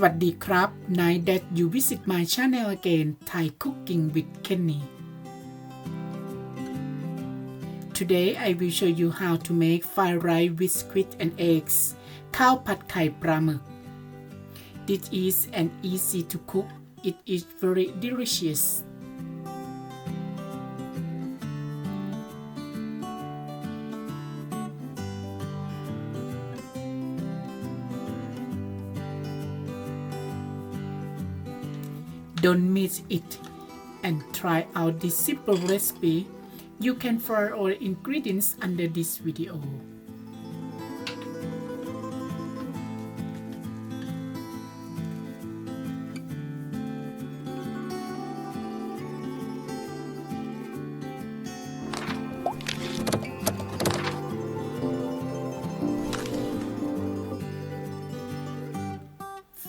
สวัสดีครับ Night that you visit my channel again Thai Cooking with Kenny Today I will show you how to make fried rice with squid and eggs ข้าวผัดไข่ปลาหมึก This is an easy to cook it is very delicious Don't miss it and try out this simple recipe. You can find all ingredients under this video.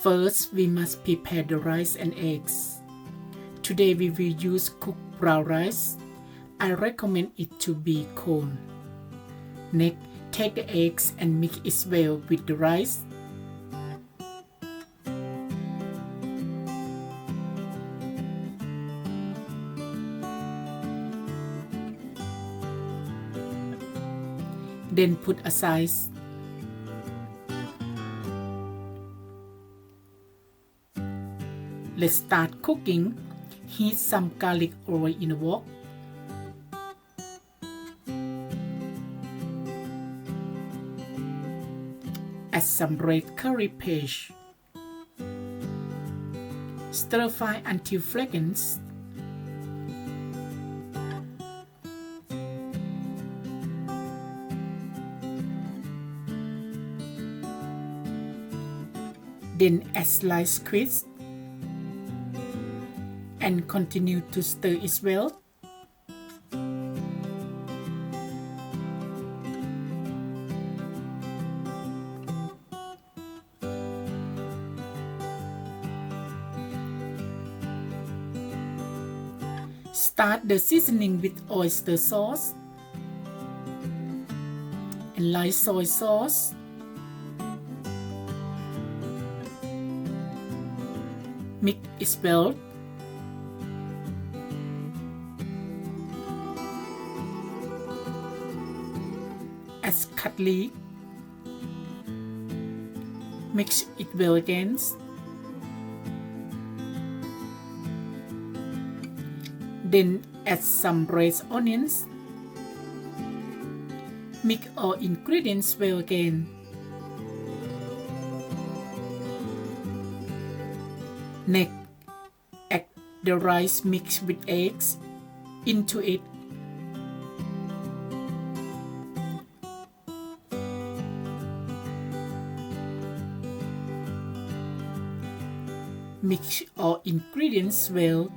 First, we must prepare the rice and eggs. Today we will use cooked brown rice. I recommend it to be cold. Next, take the eggs and mix it well with the rice. Then put aside Let's start cooking. Heat some garlic oil in a wok. Add some red curry paste. Stir fry until fragrance. Then add sliced squid and continue to stir it well. Start the seasoning with oyster sauce and light soy sauce. Mix it well cutlery. Mix it well again. Then add some red onions. Mix all ingredients well again. Next, add the rice mixed with eggs into it Mix all ingredients well.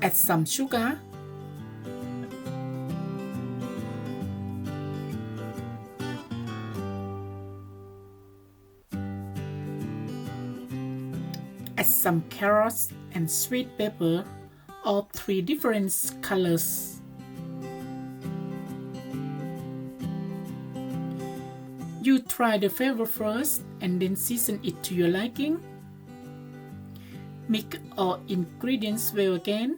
Add some sugar. Add some carrots and sweet pepper, all three different colors. You try the flavor first and then season it to your liking. Mix all ingredients well again.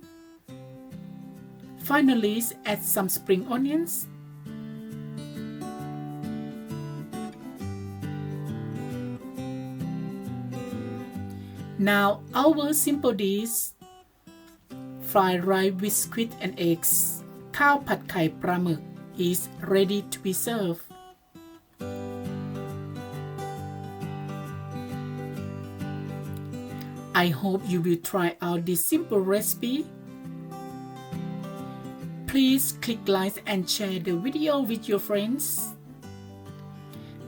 Finally, add some spring onions. Now our simple dish fried rice with squid and eggs ข้าวผัดไข่ปลาหมึก is ready to be served. I hope you will try out this simple recipe. Please click like and share the video with your friends.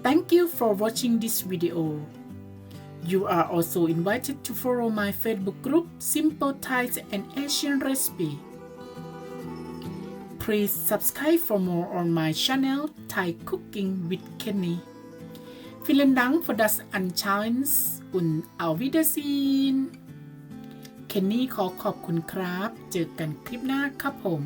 Thank you for watching this video. You are also invited to follow my Facebook group Simple Thai and Asian Recipe. Please subscribe for more on my channel Thai Cooking with Kenny. Vielen Dank für das Anschauen und auf Wiedersehen เคนนี่ขอขอบคุณครับ เจอกันคลิปหน้าครับผม